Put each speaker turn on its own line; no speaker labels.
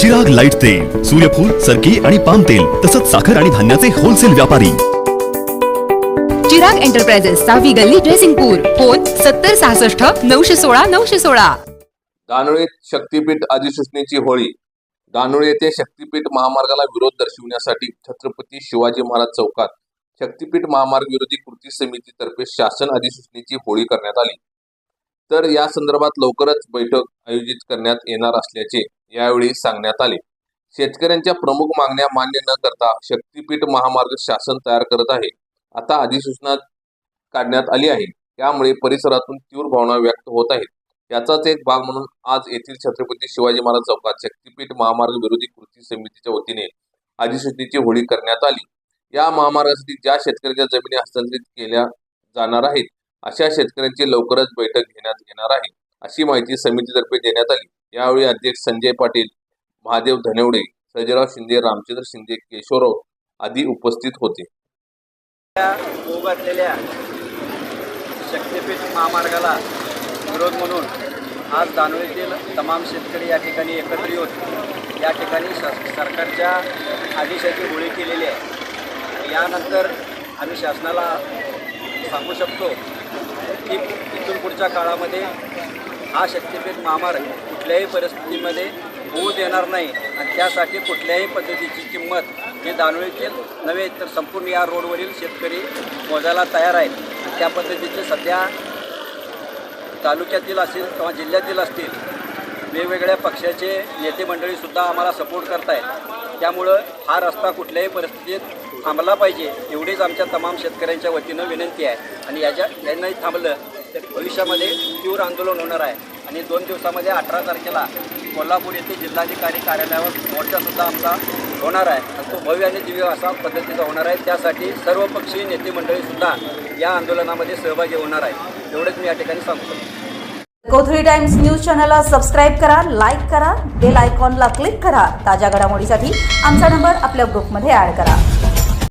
महामार्ग लाइट तेल सूर्यफूल सरकी आणि पाम तेल तसंच साखर आणि धान्याचे होलसेल व्यापारी.
चिराग एंटरप्राइजेस सहावी गल्ली ड्रेसिंगपूर फोन सत्तर सहासष्ट नऊशे सोळा नऊशे सोळा.
दानोळी शक्तीपीठ अधिसूचनेची होळी. दानोळी येथे शक्तीपीठ महामार्गाला विरोध दर्शविण्यासाठी छत्रपती शिवाजी महाराज चौकात शक्तीपीठ महामार्ग विरोधी कृती समितीतर्फे शासन अधिसूचनेची होळी करण्यात आली. तर या संदर्भात लवकरच बैठक आयोजित करण्यात येणार असल्याचे यावेळी सांगण्यात आले. शेतकऱ्यांच्या प्रमुख मागण्या मान्य न करता शक्तीपीठ महामार्ग शासन तयार करत आहे. आता अधिसूचना काढण्यात आली आहे. त्यामुळे परिसरातून तीव्र भावना व्यक्त होत आहेत. याचाच एक भाग म्हणून आज येथील छत्रपती शिवाजी महाराज चौकात शक्तीपीठ महामार्ग विरोधी कृती समितीच्या वतीने अधिसूचनेची होळी करण्यात आली. या महामार्गासाठी ज्या शेतकऱ्यांच्या जमिनी हस्तांतरित केल्या जाणार आहेत अशा शेतकऱ्यांची लवकरच बैठक घेण्यात येणार आहे. अशी माहिती समितीतर्फे देण्यात आली. यावेळी अध्यक्ष संजय पाटील महादेव धनवडे सजयराव शिंदे रामचंद्र शिंदे केशवराव आदी उपस्थित होते.
उभारलेल्या शक्तीपीठ महामार्गाला विरोध म्हणून आज दानोळीतील तमाम शेतकरी या ठिकाणी एकत्र येऊन या ठिकाणी श सरकारच्या आदेशाची होळी केलेली आहे. यानंतर आम्ही शासनाला सांगू शकतो की इथून पुढच्या काळामध्ये हा शक्तीपीठ महामार्ग कुठल्याही परिस्थितीमध्ये होऊ देणार नाही. आणि त्यासाठी कुठल्याही पद्धतीची किंमत हे दानोळीतील नव्हे तर संपूर्ण या रोडवरील शेतकरी मोजायला तयार आहेत. आणि त्या पद्धतीचे सध्या तालुक्यातील असतील किंवा जिल्ह्यातील असतील वेगवेगळ्या पक्षाचे नेते मंडळीसुद्धा आम्हाला सपोर्ट करत आहेत त्यामुळं हा रस्ता कुठल्याही परिस्थितीत थांबला पाहिजे. एवढीच आमच्या तमाम शेतकऱ्यांच्या वतीनं विनंती आहे. आणि याच्या यांनाही थांबलं तर भविष्यामध्ये तीव्र आंदोलन होणार आहे. आणि दोन दिवसामध्ये अठरा तारखेला कोल्हापूर येथे जिल्हाधिकारी कार्यालयावर मोर्चासुद्धा आमचा होणार आहे. आणि तो भव्य आणि दिव्य असा पद्धतीचा होणार आहे. त्यासाठी सर्वपक्षीय नेते मंडळीसुद्धा या आंदोलनामध्ये सहभागी होणार आहे एवढंच मी या ठिकाणी सांगतो
कोथळी टाइम्स न्यूज चॅनलला सबस्क्राईब करा लाईक करा बेल आयकॉनला क्लिक करा. ताज्या घडामोडीसाठी आमचा नंबर आपल्या ग्रुपमध्ये ॲड करा.